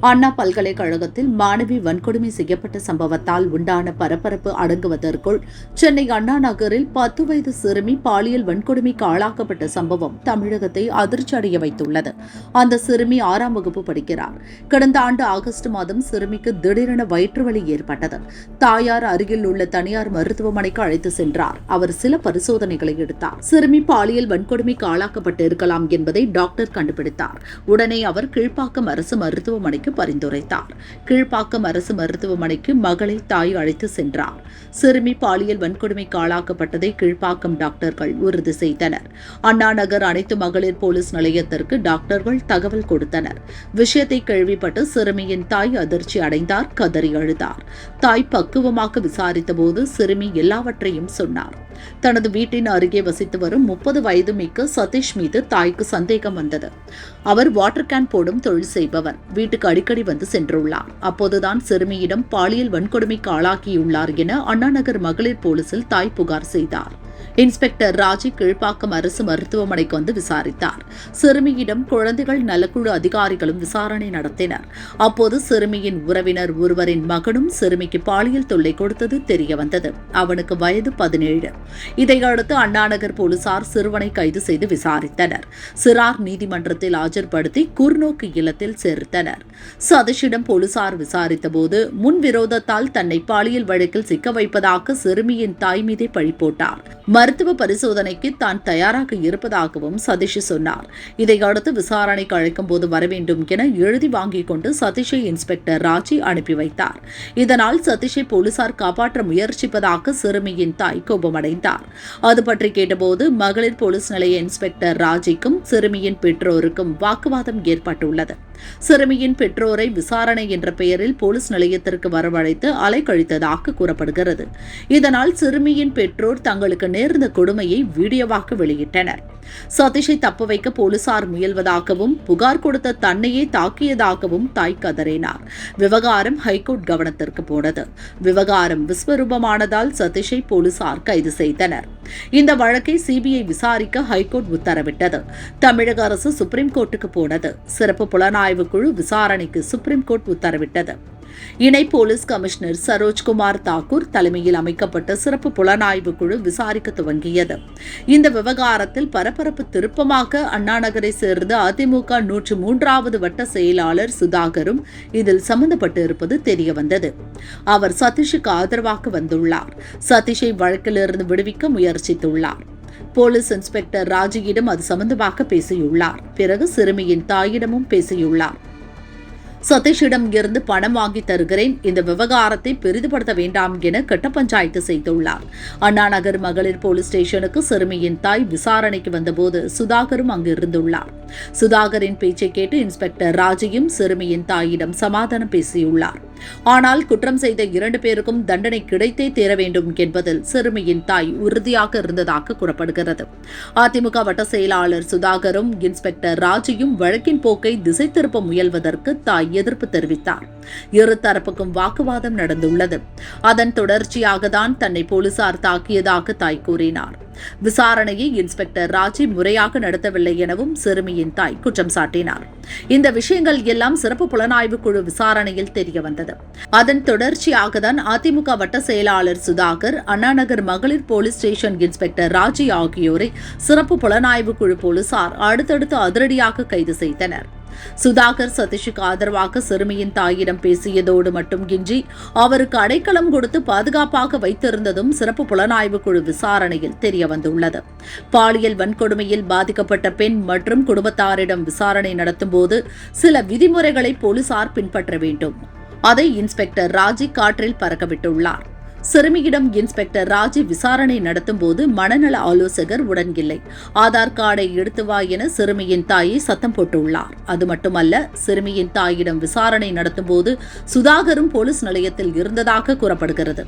அண்ணா பல்கலைக்கழகத்தில் மாணவி வன்கொடுமை செய்யப்பட்ட சம்பவத்தால் உண்டான பரபரப்பு அடங்குவதற்குள் சென்னை அண்ணா நகரில் பத்து வயது சிறுமி பாலியல் வன்கொடுமைக்கு ஆளாக்கப்பட்ட சம்பவம் தமிழகத்தை அதிர்ச்சி அடைய வைத்துள்ளது. அந்த சிறுமி ஆறாம் வகுப்பு படிக்கிறார். கடந்த ஆண்டு ஆகஸ்ட் மாதம் சிறுமிக்கு திடீரென வயிற்று வலி ஏற்பட்டது. தாயார் அருகில் உள்ள தனியார் மருத்துவமனைக்கு அழைத்து சென்றார். அவர் சில பரிசோதனைகளை எடுத்தார். சிறுமி பாலியல் வன்கொடுமைக்கு ஆளாக்கப்பட்டு இருக்கலாம் என்பதை டாக்டர் கண்டுபிடித்தார். உடனே அவர் கீழ்ப்பாக்கம் அரசு மருத்துவமனைக்கு என்று பரிந்துரைத்தார். கீழ்ப்பாக்கம் அரசு மருத்துவமனைக்கு மகளை தாய் அழைத்து சென்றார். சிறுமி பாலியல் வன்கொடுமைக்கு ஆளாக்கப்பட்டதை கீழ்ப்பாக்கம் டாக்டர்கள் உறுதி செய்தனர். அண்ணாநகர் அனைத்து மகளிர் போலீஸ் நிலையத்திற்கு டாக்டர்கள் தகவல் கொடுத்தனர். விஷயத்தை கேள்விப்பட்டு சிறுமியின் தாய் அதிர்ச்சி அடைந்தார் கதறி அழுதார். தாய் பக்குவமாக விசாரித்தபோது சிறுமி எல்லாவற்றையும் சொன்னார். தனது வீட்டின் அருகே வசித்து வரும் முப்பது வயது மிக்க சதீஷ் மீது தாய்க்கு சந்தேகம் வந்தது. அவர் வாட்டர் கேன் போடும் தொழில் செய்பவர். வீட்டுக்கு அடிக்கடி வந்து சென்றுள்ளார். அப்போதுதான் சிறுமியிடம் பாலியல் வன்கொடுமைக்கு ஆளாக்கியுள்ளார் என அண்ணாநகர் மகளிர் போலீசில் தாய் புகார் செய்தார். இன்ஸ்பெக்டர் ராஜி கீழ்ப்பாக்கம் அரசு மருத்துவமனைக்கு வந்து விசாரித்தார். சிறுமியிடம் குழந்தைகள் நலக்குழு அதிகாரிகளும் விசாரணை நடத்தினர். அப்போது சிறுமியின் உறவினர் ஒருவரின் மகனும் சிறுமிக்கு பாலியல் தொல்லை கொடுத்தது தெரியவந்தது. அவனுக்கு வயது பதினேழு. இதையடுத்து அண்ணாநகர் போலீசார் சிறுவனை கைது செய்து விசாரித்தனர். சிறார் நீதிமன்றத்தில் ஆஜர்படுத்தி குர்நோக்கு இல்லத்தில் சேர்த்தனர். சதீஷிடம் போலீசார் விசாரித்தபோது முன்விரோதத்தால் தன்னை பாலியல் வழக்கில் சிக்க வைப்பதாக சிறுமியின் தாய் மீதே பழி போட்டார். மருத்துவ பரிசோதனைக்கு தான் தயாராக இருப்பதாகவும் சதீஷ் சொன்னார். இதையடுத்து விசாரணைக்கு அழைக்கும் போது வர வேண்டும் என எழுதி வாங்கிக் கொண்டு சதீஷை இன்ஸ்பெக்டர் ராஜி அனுப்பி வைத்தார். இதனால் சதீஷை போலீசார் காப்பாற்ற முயற்சிப்பதாக சிறுமியின் தாய் கோபமடைந்தார். அது பற்றி கேட்டபோது மகளிர் போலீஸ் நிலைய இன்ஸ்பெக்டர் ராஜிக்கும் சிறுமியின் பெற்றோருக்கும் வாக்குவாதம் ஏற்பட்டுள்ளது. சிறுமியின் பெற்றோரை விசாரணை என்ற பெயரில் போலீஸ் நிலையத்திற்கு வரவழைத்து அலைக்கழித்ததாக கூறப்படுகிறது. இதனால் சிறுமியின் பெற்றோர் தங்களுக்கு நேர்ந்த கொடுமையை வீடியோவாக வெளியிட்டனர். சதீஷை தப்ப வைக்க போலீசார் முயல்வதாகவும் புகார் கொடுத்த தன்னையே தாக்கியதாகவும் தாய் கதறினார். விவகாரம் ஹைகோர்ட் கவனத்திற்கு போனது. விவகாரம் விஸ்வரூபமானதால் சதீஷை போலீசார் கைது செய்தனர். இந்த வழக்கை சிபிஐ விசாரிக்க ஹைகோர்ட் உத்தரவிட்டது. தமிழக அரசு சுப்ரீம் கோர்ட்டுக்கு போனது. சிறப்பு புலனாய்வு குழு விசாரணைக்கு சுப்ரீம் கோர்ட் உத்தரவிட்டது. இணை போலீஸ் கமிஷனர் சரோஜ்குமார் தாக்கூர் தலைமையில் அமைக்கப்பட்ட சிறப்பு புலனாய்வு குழு விசாரிக்க துவங்கியது. இந்த விவகாரத்தில் பரபரப்பு திருப்பமாக அண்ணாநகரை சேர்ந்த அதிமுக நூற்று மூன்றாவது வட்ட செயலாளர் சுதாகரும் இதில் சம்பந்தப்பட்டு இருப்பது தெரியவந்தது. அவர் சதீஷுக்கு ஆதரவாக வந்துள்ளார். சதீஷை வழக்கிலிருந்து விடுவிக்க முயற்சித்துள்ளார். போலீஸ் இன்ஸ்பெக்டர் ராஜியிடம் அது சம்பந்தமாக பேசியுள்ளார். பிறகு சிறுமியின் தாயிடமும் பேசியுள்ளார். சதீஷிடம் இருந்து பணம் வாங்கி தருகிறேன். இந்த விவகாரத்தை பெரிதுபடுத்த வேண்டாம் என கட்ட பஞ்சாயத்து செய்துள்ளார் அண்ணாநகர் மகளிர் போலீஸ் ஸ்டேஷனுக்கு சிறுமியின் தாய் விசாரணைக்கு வந்தபோது சுதாகரும் அங்கு இருந்துள்ளார். சுதாகரின் பேச்சை கேட்டு இன்ஸ்பெக்டர் ராஜையும் சிறுமியின் தாயிடம் சமாதானம் பேசியுள்ளார். ஆனால் குற்றம் செய்த இரண்டு பேருக்கும் தண்டனை கிடைத்தே தீர வேண்டும் என்பதில் சிறுமியின் தாய் உறுதியாக இருந்ததாக கூறப்படுகிறது. அதிமுக வட்ட செயலாளர் சுதாகரும் இன்ஸ்பெக்டர் ராஜியும் வழக்கின் போக்கை திசை திருப்ப முயல்வதற்கு தாய் எதிர்ப்பு தெரிவித்தார். இரு தரப்புக்கும் வாக்குவாதம் நடந்துள்ளது. அதன் தொடர்ச்சியாக தான் தன்னை போலீசார் தாக்கியதாக தாய் கூறினார். விசாரணையை இன்ஸ்பெக்டர் ராஜி முறையாக நடத்தவில்லை எனவும் சிறுமியின் தாய் குற்றம் சாட்டினார். இந்த விஷயங்கள் எல்லாம் சிறப்பு புலனாய்வு குழு விசாரணையில் தெரியவந்தது அதன் தொடர்ச்சியாக தான் அதிமுக வட்ட செயலாளர் சுதாகர் அண்ணாநகர் மகளிர் போலீஸ் ஸ்டேஷன் இன்ஸ்பெக்டர் ராஜி ஆகியோரை சிறப்பு புலனாய்வு குழு போலீசார் அடுத்தடுத்து அதிரடியாக கைது செய்தனர். சுதாகர் சதீஷுக்கு ஆதரவாக சிறுமியின் தாயிடம் பேசியதோடு மட்டும் இன்றி அவருக்கு அடைக்கலம் கொடுத்து பாதுகாப்பாக வைத்திருந்ததும் சிறப்பு புலனாய்வு குழு விசாரணையில் தெரியவந்துள்ளது. பாலியல் வன்கொடுமையில் பாதிக்கப்பட்ட பெண் மற்றும் குடும்பத்தாரிடம் விசாரணை நடத்தும்போது சில விதிமுறைகளை போலீசார் பின்பற்ற வேண்டும். அதை இன்ஸ்பெக்டர் ராஜி காற்றில் பறக்கவிட்டுள்ளார். சிறுமியிடம் இன்ஸ்பெக்டர் ராஜி விசாரணை நடத்தும் போது மனநல ஆலோசகர் உடன் இல்லை ஆதார் கார்டை எடுத்து வா என சிறுமியின் தாயை சத்தம் போட்டுள்ளார். அது மட்டுமல்ல சிறுமியின் தாயிடம் விசாரணை நடத்தும் போது சுதாகரும் போலீஸ் நிலையத்தில் இருந்ததாக கூறப்படுகிறது.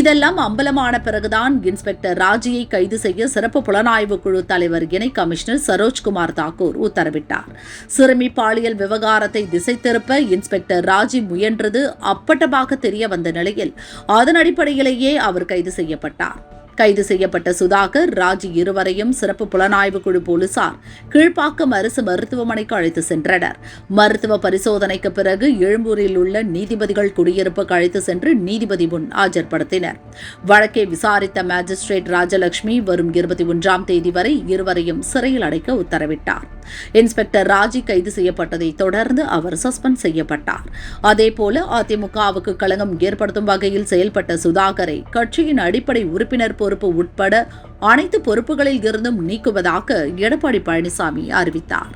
இதெல்லாம் அம்பலமான பிறகுதான் இன்ஸ்பெக்டர் ராஜியை கைது செய்ய சிறப்பு புலனாய்வு குழு தலைவர் இணை கமிஷனர் சரோஜ்குமார் தாக்கூர் உத்தரவிட்டார். சிறுமி பாலியல் விவகாரத்தை திசை திருப்ப இன்ஸ்பெக்டர் ராஜி முயன்றது அப்பட்டமாக தெரிய வந்த நிலையில் அதன் அடிப்படையிலேயே அவர் கைது செய்யப்பட்டார். கைது செய்யப்பட்ட சுதாகர் ராஜி இருவரையும் சிறப்பு புலனாய்வு குழு போலீசார் கீழ்ப்பாக்கம் அரசு மருத்துவமனைக்கு அழைத்து சென்றனர். மருத்துவ பரிசோதனைக்கு பிறகு எழும்பூரில் உள்ள நீதிபதிகள் குடியிருப்புக்கு அழைத்து சென்று நீதிபதி முன் ஆஜர்படுத்தினர். வழக்கை விசாரித்த மேஜிஸ்ட்ரேட் ராஜலட்சுமி வரும் இருபத்தி ஒன்றாம் தேதி வரை இருவரையும் சிறையில் அடைக்க உத்தரவிட்டார். இன்ஸ்பெக்டர் ராஜி கைது செய்யப்பட்டதை தொடர்ந்து அவர் சஸ்பெண்ட் செய்யப்பட்டார். அதேபோல அதிமுகவுக்கு களங்கம் ஏற்படுத்தும் வகையில் செயல்பட்ட சுதாகரை கட்சியின் அடிப்படை உறுப்பினர் பொறுப்பு உட்பட அனைத்து பொறுப்புகளில் இருந்தும் நீக்குவதாக எடப்பாடி பழனிசாமி அறிவித்தார்.